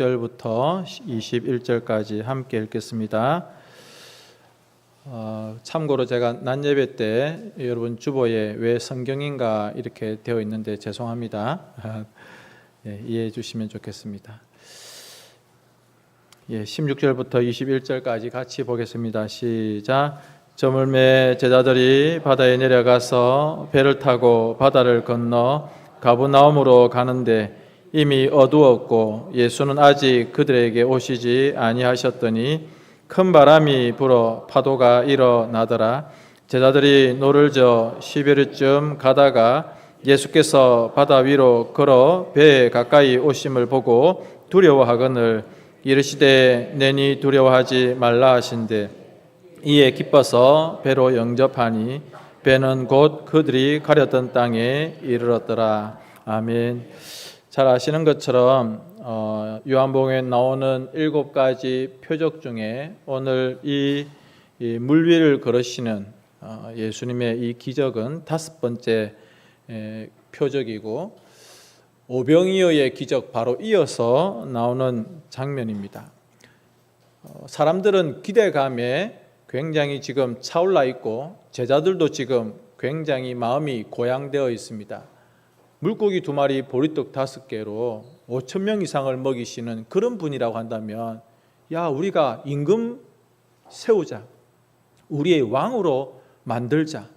16절부터 21절까지 함께 읽겠습니다. 어, 참고로 제가 낮 예배 때 여러분 주보에 왜 성경인가 이렇게 되어 있는데 죄송합니다. 예, 이해해 주시면 좋겠습니다. 예, 16절부터 21절까지 같이 보겠습니다. 시작. 저물매 제자들이 바다에 내려가서 배를 타고 바다를 건너 가브나움으로 가는데 이미 어두웠고 예수는 아직 그들에게 오시지 아니하셨더니 큰 바람이 불어 파도가 일어나더라. 제자들이 노를 저 시베르쯤 가다가 예수께서 바다 위로 걸어 배에 가까이 오심을 보고 두려워하거늘 이르시되 내니 두려워하지 말라 하신대. 이에 기뻐서 배로 영접하니 배는 곧 그들이 가렸던 땅에 이르렀더라. 아멘. 잘 아시는 것처럼 어, 요한복음에 나오는 일곱 가지 표적 중에 오늘 이, 이 물 위를 걸으시는 어, 예수님의 이 기적은 다섯 번째 에, 표적이고 오병이어의 기적 바로 이어서 나오는 장면입니다. 어, 사람들은 기대감에 굉장히 지금 차올라 있고 제자들도 지금 굉장히 마음이 고양되어 있습니다. 물고기 두 마리, 보리떡 다섯 개로 5천 명 이상을 먹이시는 그런 분이라고 한다면 야 우리가 임금 세우자, 우리의 왕으로 만들자.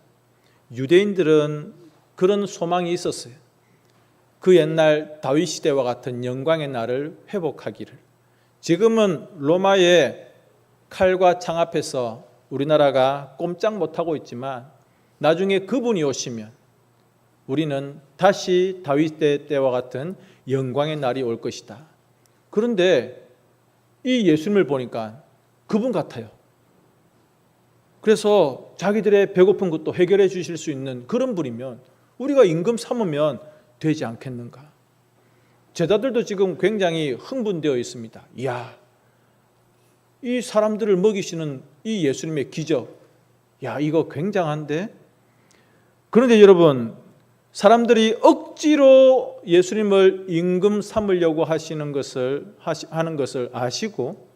유대인들은 그런 소망이 있었어요. 그 옛날 다윗 시대와 같은 영광의 날을 회복하기를. 지금은 로마의 칼과 창 앞에서 우리나라가 꼼짝 못하고 있지만 나중에 그분이 오시면 우리는 다시 다윗 때 때와 같은 영광의 날이 올 것이다. 그런데 이 예수님을 보니까 그분 같아요. 그래서 자기들의 배고픈 것도 해결해 주실 수 있는 그런 분이면 우리가 임금 삼으면 되지 않겠는가? 제자들도 지금 굉장히 흥분되어 있습니다. 이야, 이 사람들을 먹이시는 이 예수님의 기적, 야, 이거 굉장한데? 그런데 여러분, 사람들이 억지로 예수님을 임금 삼으려고 하시는 것을 하는 것을 아시고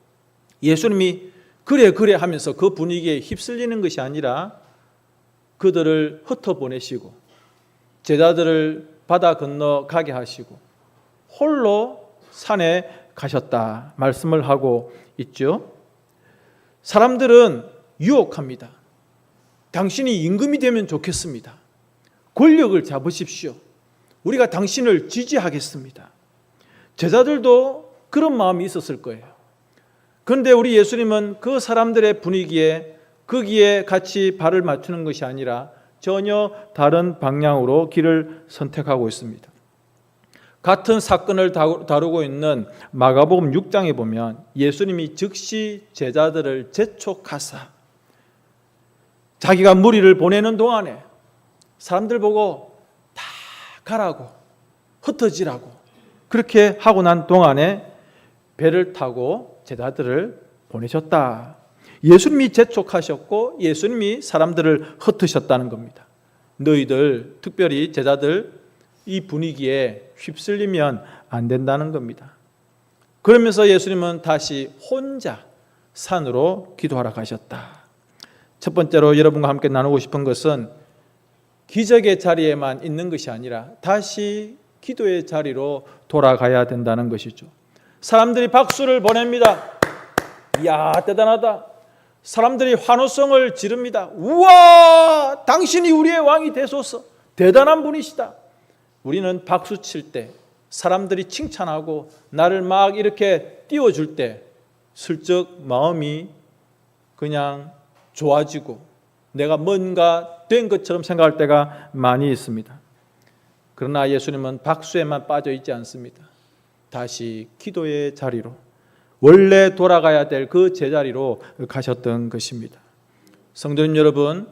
예수님이 그래 그래 하면서 그 분위기에 휩쓸리는 것이 아니라 그들을 흩어 보내시고 제자들을 바다 건너 가게 하시고 홀로 산에 가셨다 말씀을 하고 있죠. 사람들은 유혹합니다. 당신이 임금이 되면 좋겠습니다. 권력을 잡으십시오. 우리가 당신을 지지하겠습니다. 제자들도 그런 마음이 있었을 거예요. 그런데 우리 예수님은 그 사람들의 분위기에 거기에 같이 발을 맞추는 것이 아니라 전혀 다른 방향으로 길을 선택하고 있습니다. 같은 사건을 다루고 있는 마가복음 6장에 보면 예수님이 즉시 제자들을 재촉하사 자기가 무리를 보내는 동안에 사람들 보고 다 가라고 흩어지라고 그렇게 하고 난 동안에 배를 타고 제자들을 보내셨다. 예수님이 재촉하셨고 예수님이 사람들을 흩으셨다는 겁니다. 너희들 특별히 제자들 이 분위기에 휩쓸리면 안 된다는 겁니다. 그러면서 예수님은 다시 혼자 산으로 기도하러 가셨다. 첫 번째로 여러분과 함께 나누고 싶은 것은 기적의 자리에만 있는 것이 아니라 다시 기도의 자리로 돌아가야 된다는 것이죠. 사람들이 박수를 보냅니다. 이야, 대단하다. 사람들이 환호성을 지릅니다. 우와, 당신이 우리의 왕이 되소서. 대단한 분이시다. 우리는 박수 칠 때, 사람들이 칭찬하고 나를 막 이렇게 띄워줄 때, 슬쩍 마음이 그냥 좋아지고 내가 뭔가 된 것처럼 생각할 때가 많이 있습니다. 그러나 예수님은 박수에만 빠져 있지 않습니다. 다시 기도의 자리로 원래 돌아가야 될 그 제자리로 가셨던 것입니다. 성도님 여러분,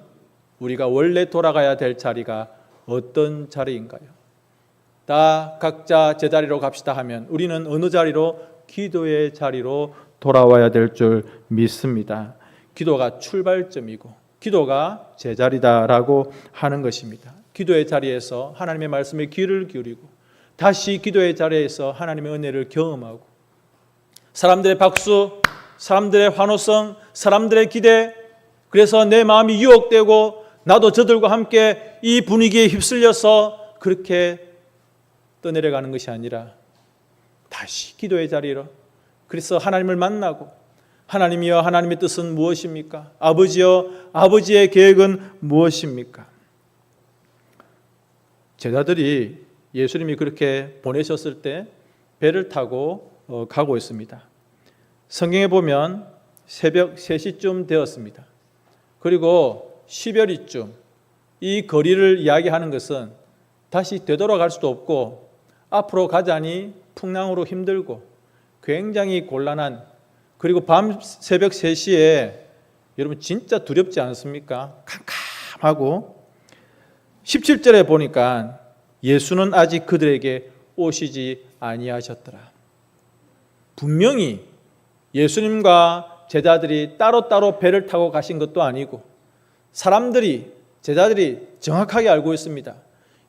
우리가 원래 돌아가야 될 자리가 어떤 자리인가요? 다 각자 제자리로 갑시다 하면 우리는 어느 자리로 기도의 자리로 돌아와야 될 줄 믿습니다. 기도가 출발점이고 기도가 제자리다라고 하는 것입니다. 기도의 자리에서 하나님의 말씀에 귀를 기울이고 다시 기도의 자리에서 하나님의 은혜를 경험하고 사람들의 박수, 사람들의 환호성, 사람들의 기대, 그래서 내 마음이 유혹되고 나도 저들과 함께 이 분위기에 휩쓸려서 그렇게 떠내려가는 것이 아니라 다시 기도의 자리로 그래서 하나님을 만나고 하나님이여 하나님의 뜻은 무엇입니까? 아버지여 아버지의 계획은 무엇입니까? 제자들이 예수님이 그렇게 보내셨을 때 배를 타고 어, 가고 있습니다. 성경에 보면 새벽 3시쯤 되었습니다. 그리고 10여리쯤 이 거리를 이야기하는 것은 다시 되돌아갈 수도 없고 앞으로 가자니 풍랑으로 힘들고 굉장히 곤란한 그리고 밤 새벽 3시에 여러분 진짜 두렵지 않습니까? 캄캄하고 17절에 보니까 예수는 아직 그들에게 오시지 아니하셨더라. 분명히 예수님과 제자들이 따로따로 배를 타고 가신 것도 아니고 사람들이 제자들이 정확하게 알고 있습니다.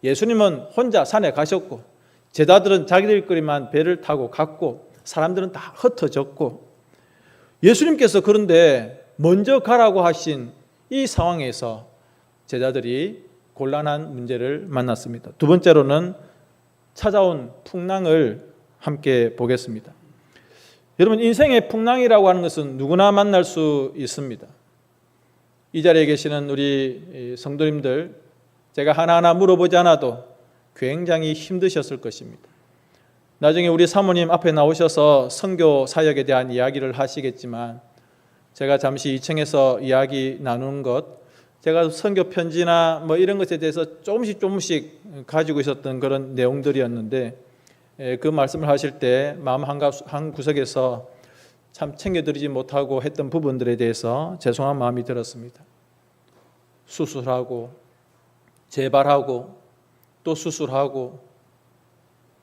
예수님은 혼자 산에 가셨고 제자들은 자기들끼리만 배를 타고 갔고 사람들은 다 흩어졌고 예수님께서 그런데 먼저 가라고 하신 이 상황에서 제자들이 곤란한 문제를 만났습니다. 두 번째로는 찾아온 풍랑을 함께 보겠습니다. 여러분 인생의 풍랑이라고 하는 것은 누구나 만날 수 있습니다. 이 자리에 계시는 우리 성도님들 제가 하나하나 물어보지 않아도 굉장히 힘드셨을 것입니다. 나중에 우리 사모님 앞에 나오셔서 선교 사역에 대한 이야기를 하시겠지만 제가 잠시 2층에서 이야기 나누는 것 제가 선교 편지나 뭐 이런 것에 대해서 조금씩 조금씩 가지고 있었던 그런 내용들이었는데 예, 그 말씀을 하실 때 마음 한 구석에서 참 챙겨드리지 못하고 했던 부분들에 대해서 죄송한 마음이 들었습니다. 수술하고 재발하고 또 수술하고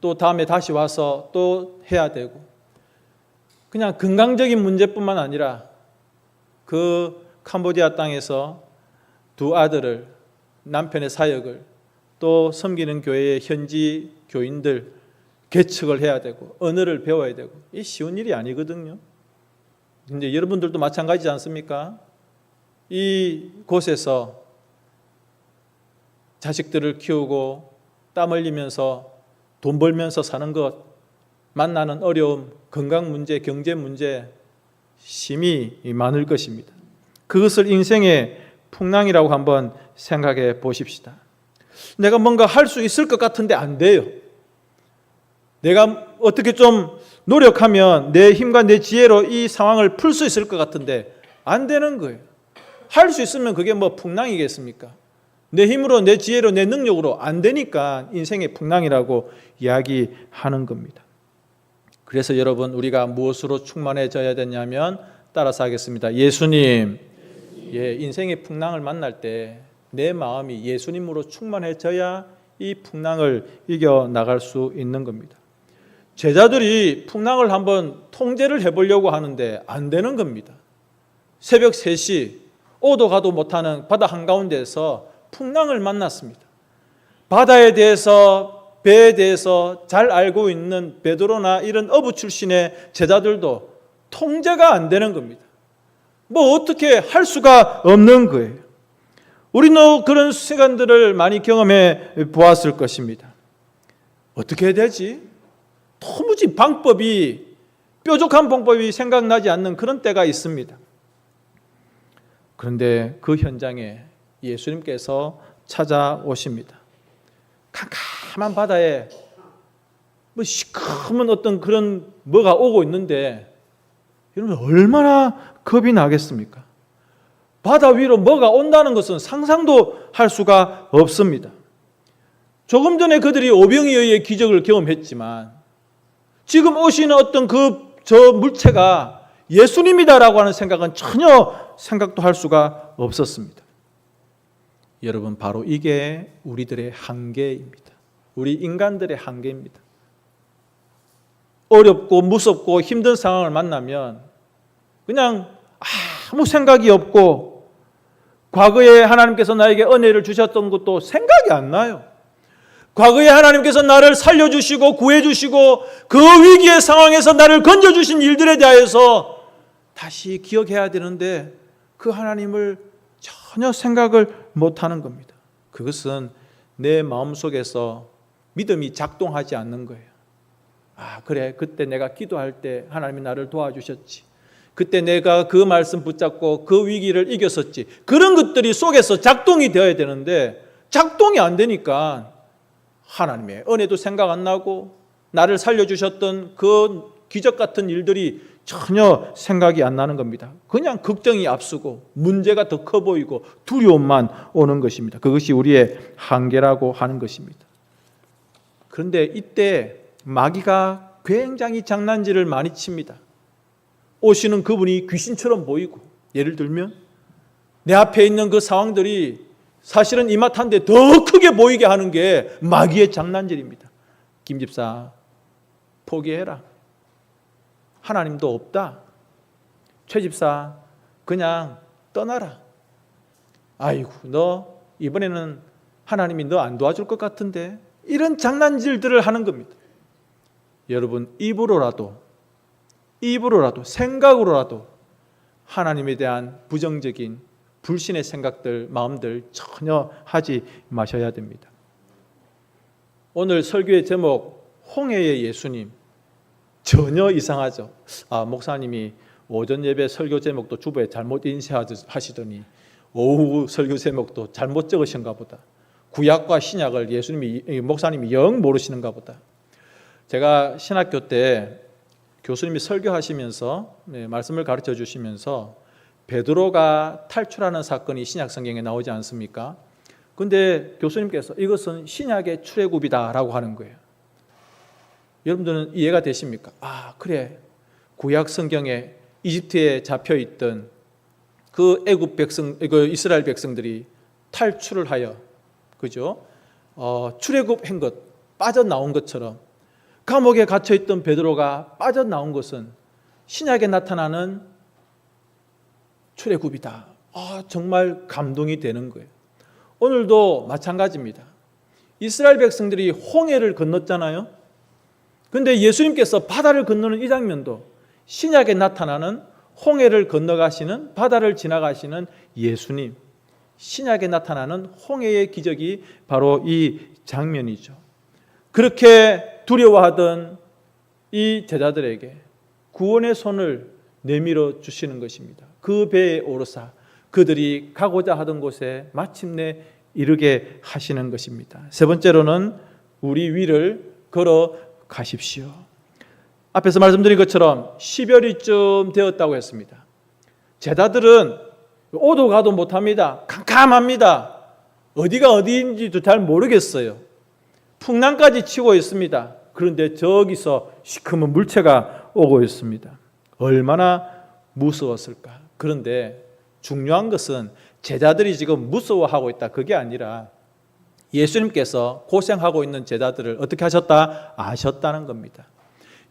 또 다음에 다시 와서 또 해야 되고 그냥 건강적인 문제뿐만 아니라 그 캄보디아 땅에서 두 아들을 남편의 사역을 또 섬기는 교회의 현지 교인들 개척을 해야 되고 언어를 배워야 되고 이 쉬운 일이 아니거든요. 근데 여러분들도 마찬가지지 않습니까? 이 곳에서 자식들을 키우고 땀 흘리면서 돈 벌면서 사는 것 만나는 어려움, 건강 문제, 경제 문제 심히 많을 것입니다. 그것을 인생의 풍랑이라고 한번 생각해 보십시다. 내가 뭔가 할 수 있을 것 같은데 안 돼요. 내가 어떻게 좀 노력하면 내 힘과 내 지혜로 이 상황을 풀 수 있을 것 같은데 안 되는 거예요. 할 수 있으면 그게 뭐 풍랑이겠습니까? 내 힘으로, 내 지혜로, 내 능력으로 안 되니까 인생의 풍랑이라고 이야기하는 겁니다. 그래서 여러분, 우리가 무엇으로 충만해져야 되냐면 따라서 하겠습니다. 예수님, 예, 인생의 풍랑을 만날 때 내 마음이 예수님으로 충만해져야 이 풍랑을 이겨 나갈 수 있는 겁니다. 제자들이 풍랑을 한번 통제를 해보려고 하는데 안 되는 겁니다. 새벽 3시 오도 가도 못하는 바다 한가운데서 풍랑을 만났습니다. 바다에 대해서 배에 대해서 잘 알고 있는 베드로나 이런 어부 출신의 제자들도 통제가 안 되는 겁니다. 뭐 어떻게 할 수가 없는 거예요. 우리는 그런 시간들을 많이 경험해 보았을 것입니다. 어떻게 해야 되지? 도무지 방법이 뾰족한 방법이 생각나지 않는 그런 때가 있습니다. 그런데 그 현장에 예수님께서 찾아오십니다. 캄캄한 바다에 뭐 시커먼 어떤 그런 뭐가 오고 있는데 여러분 얼마나 겁이 나겠습니까? 바다 위로 뭐가 온다는 것은 상상도 할 수가 없습니다. 조금 전에 그들이 오병이에 의해 기적을 경험했지만 지금 오시는 어떤 그 저 물체가 예수님이다라고 하는 생각은 전혀 생각도 할 수가 없었습니다. 여러분 바로 이게 우리들의 한계입니다. 우리 인간들의 한계입니다. 어렵고 무섭고 힘든 상황을 만나면 그냥 아무 생각이 없고 과거에 하나님께서 나에게 은혜를 주셨던 것도 생각이 안 나요. 과거에 하나님께서 나를 살려주시고 구해주시고 그 위기의 상황에서 나를 건져주신 일들에 대하여서 다시 기억해야 되는데 그 하나님을 전혀 생각을 못하는 겁니다. 그것은 내 마음속에서 믿음이 작동하지 않는 거예요. 아, 그래. 그때 내가 기도할 때 하나님이 나를 도와주셨지. 그때 내가 그 말씀 붙잡고 그 위기를 이겼었지. 그런 것들이 속에서 작동이 되어야 되는데 작동이 안 되니까 하나님의 은혜도 생각 안 나고 나를 살려주셨던 그 기적 같은 일들이 전혀 생각이 안 나는 겁니다. 그냥 걱정이 앞서고 문제가 더 커 보이고 두려움만 오는 것입니다. 그것이 우리의 한계라고 하는 것입니다. 그런데 이때 마귀가 굉장히 장난질을 많이 칩니다. 오시는 그분이 귀신처럼 보이고 예를 들면 내 앞에 있는 그 상황들이 사실은 이마탄데 더 크게 보이게 하는 게 마귀의 장난질입니다. 김 집사 포기해라. 하나님도 없다. 최 집사 그냥 떠나라. 아이고 너 이번에는 하나님이 너 안 도와줄 것 같은데 이런 장난질들을 하는 겁니다. 여러분 입으로라도 입으로라도 생각으로라도 하나님에 대한 부정적인 불신의 생각들, 마음들 전혀 하지 마셔야 됩니다. 오늘 설교의 제목 홍해의 예수님 전혀 이상하죠. 아 목사님이 오전 예배 설교 제목도 주부에 잘못 인쇄하시더니 오후 설교 제목도 잘못 적으신가 보다. 구약과 신약을 예수님이 목사님이 영 모르시는가 보다. 제가 신학교 때 교수님이 설교하시면서 네, 말씀을 가르쳐 주시면서 베드로가 탈출하는 사건이 신약 성경에 나오지 않습니까? 근데 교수님께서 이것은 신약의 출애굽이다라고 하는 거예요. 여러분들은 이해가 되십니까? 아, 그래. 구약 성경에 이집트에 잡혀 있던 그 애굽 백성, 그 이스라엘 백성들이 탈출을 하여 그죠? 어, 출애굽한 것 빠져나온 것처럼 감옥에 갇혀 있던 베드로가 빠져나온 것은 신약에 나타나는 출애굽이다. 아, 정말 감동이 되는 거예요. 오늘도 마찬가지입니다. 이스라엘 백성들이 홍해를 건넜잖아요. 근데 예수님께서 바다를 건너는 이 장면도 신약에 나타나는 홍해를 건너가시는 바다를 지나가시는 예수님. 신약에 나타나는 홍해의 기적이 바로 이 장면이죠. 그렇게 두려워하던 이 제자들에게 구원의 손을 내밀어 주시는 것입니다. 그 배에 오르사 그들이 가고자 하던 곳에 마침내 이르게 하시는 것입니다. 세 번째로는 우리 위를 걸어 가십시오. 앞에서 말씀드린 것처럼 10여리쯤 되었다고 했습니다. 제자들은 오도 가도 못합니다. 캄캄합니다. 어디가 어디인지도 잘 모르겠어요. 풍랑까지 치고 있습니다. 그런데 저기서 시커먼 물체가 오고 있습니다. 얼마나 무서웠을까. 그런데 중요한 것은 제자들이 지금 무서워하고 있다. 그게 아니라 예수님께서 고생하고 있는 제자들을 어떻게 하셨다? 아셨다는 겁니다.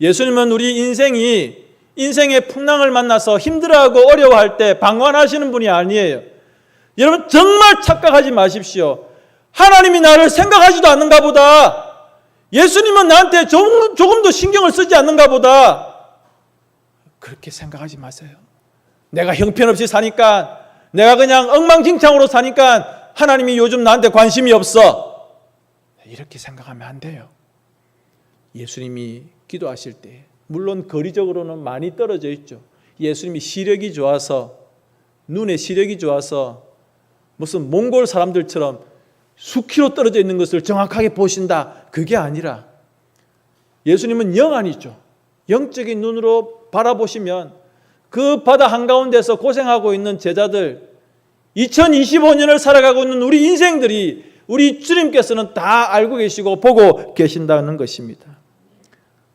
예수님은 우리 인생이 인생의 풍랑을 만나서 힘들어하고 어려워할 때 방관하시는 분이 아니에요. 여러분 정말 착각하지 마십시오. 하나님이 나를 생각하지도 않는가 보다. 예수님은 나한테 조금, 조금도 신경을 쓰지 않는가 보다. 그렇게 생각하지 마세요. 내가 형편없이 사니까, 내가 그냥 엉망진창으로 사니까 하나님이 요즘 나한테 관심이 없어. 이렇게 생각하면 안 돼요. 예수님이 기도하실 때, 물론 거리적으로는 많이 떨어져 있죠. 예수님이 시력이 좋아서, 눈에 시력이 좋아서, 무슨 몽골 사람들처럼 수키로 떨어져 있는 것을 정확하게 보신다. 그게 아니라 예수님은 영안이죠. 영적인 눈으로 바라보시면 그 바다 한가운데서 고생하고 있는 제자들 2025년을 살아가고 있는 우리 인생들이 우리 주님께서는 다 알고 계시고 보고 계신다는 것입니다.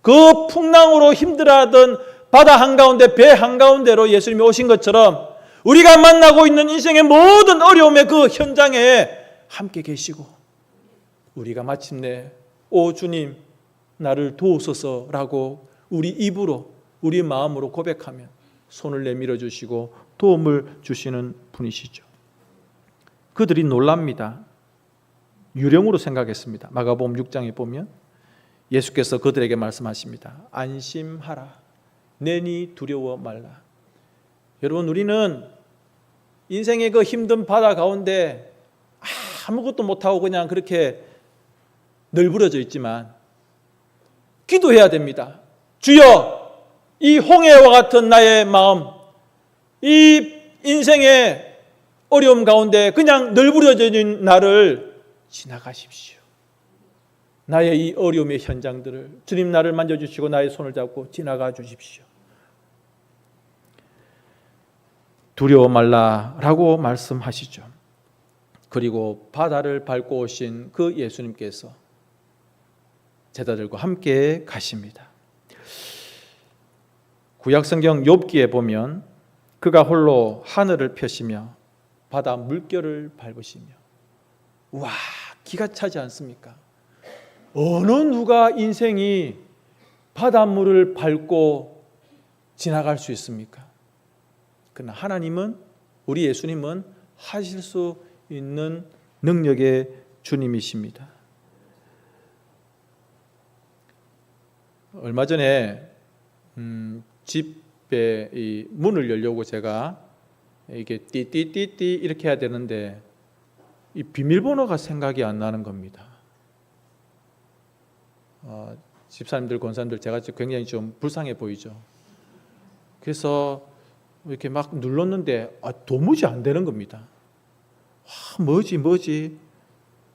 그 풍랑으로 힘들어하던 바다 한가운데 배 한가운데로 예수님이 오신 것처럼 우리가 만나고 있는 인생의 모든 어려움의 그 현장에 함께 계시고 우리가 마침내 오 주님 나를 도우소서라고 우리 입으로 우리 마음으로 고백하면 손을 내밀어 주시고 도움을 주시는 분이시죠. 그들이 놀랍니다. 유령으로 생각했습니다. 마가복음 6장에 보면 예수께서 그들에게 말씀하십니다. 안심하라. 내니 두려워 말라. 여러분 우리는 인생의 그 힘든 바다 가운데 아무것도 못하고 그냥 그렇게 널브러져 있지만 기도해야 됩니다. 주여, 이 홍해와 같은 나의 마음, 이 인생의 어려움 가운데 그냥 널브러진 나를 지나가십시오. 나의 이 어려움의 현장들을 주님 나를 만져주시고 나의 손을 잡고 지나가 주십시오. 두려워 말라라고 말씀하시죠. 그리고 바다를 밟고 오신 그 예수님께서 제자들과 함께 가십니다. 구약성경 욥기에 보면 그가 홀로 하늘을 펴시며 바다 물결을 밟으시며 와 기가 차지 않습니까? 어느 누가 인생이 바닷물을 밟고 지나갈 수 있습니까? 그러나 하나님은 우리 예수님은 하실 수 있는 능력의 주님이십니다. 얼마 전에 음, 집에 이 문을 열려고 제가 이게 띠띠띠띠 이렇게 해야 되는데 이 비밀번호가 생각이 안 나는 겁니다. 어, 집사님들, 권사님들 제가 굉장히 좀 불쌍해 보이죠. 그래서 이렇게 막 눌렀는데 아, 도무지 안 되는 겁니다. 아, 뭐지 뭐지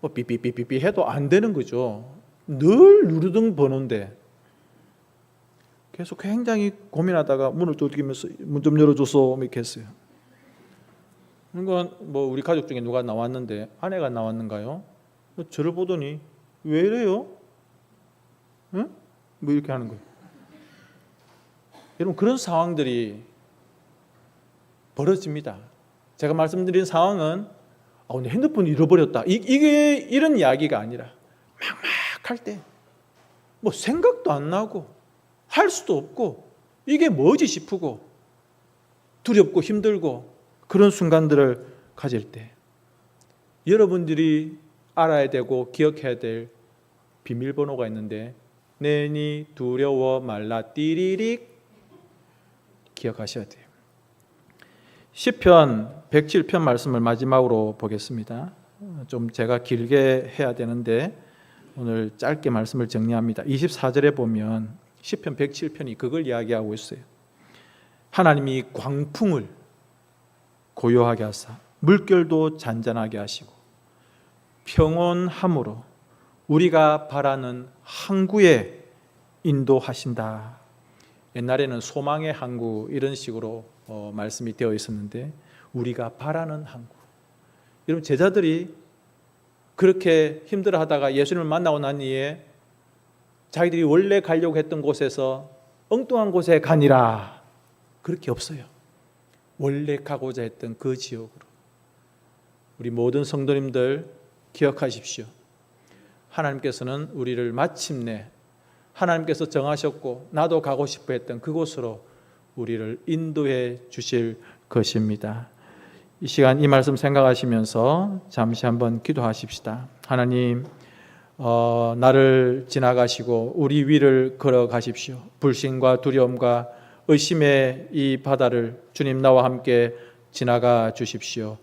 뭐 삐삐삐삐삐 해도 안 되는 거죠. 늘 누르던 번호인데 계속 굉장히 고민하다가 문을 두드리면서 문 좀 열어줘서 이렇게 했어요. 그러니까 뭐 우리 가족 중에 누가 나왔는데 아내가 나왔는가요? 뭐 저를 보더니 왜 이래요? 응? 뭐 이렇게 하는 거예요. 여러분 그런 상황들이 벌어집니다. 제가 말씀드린 상황은 아, 오늘 핸드폰 잃어버렸다. 이, 이게 이런 이야기가 아니라 막막할 때 뭐 생각도 안 나고 할 수도 없고 이게 뭐지 싶고 두렵고 힘들고 그런 순간들을 가질 때 여러분들이 알아야 되고 기억해야 될 비밀번호가 있는데 내니 두려워 말라 띠리릭 기억하셔야 돼요. 시편 107편 말씀을 마지막으로 보겠습니다. 좀 제가 길게 해야 되는데 오늘 짧게 말씀을 정리합니다. 24절에 보면 시편 107편이 그걸 이야기하고 있어요. 하나님이 광풍을 고요하게 하사 물결도 잔잔하게 하시고 평온함으로 우리가 바라는 항구에 인도하신다. 옛날에는 소망의 항구 이런 식으로 어, 말씀이 되어 있었는데 우리가 바라는 항구. 여러분 제자들이 그렇게 힘들어하다가 예수님을 만나고 난 이에 자기들이 원래 가려고 했던 곳에서 엉뚱한 곳에 가니라 그렇게 없어요. 원래 가고자 했던 그 지역으로 우리 모든 성도님들 기억하십시오. 하나님께서는 우리를 마침내 하나님께서 정하셨고 나도 가고 싶어 했던 그곳으로 우리를 인도해 주실 것입니다. 이 시간 이 말씀 생각하시면서 잠시 한번 기도하십시다. 하나님, 어, 나를 지나가시고 우리 위를 걸어가십시오. 불신과 두려움과 의심의 이 바다를 주님 나와 함께 지나가 주십시오.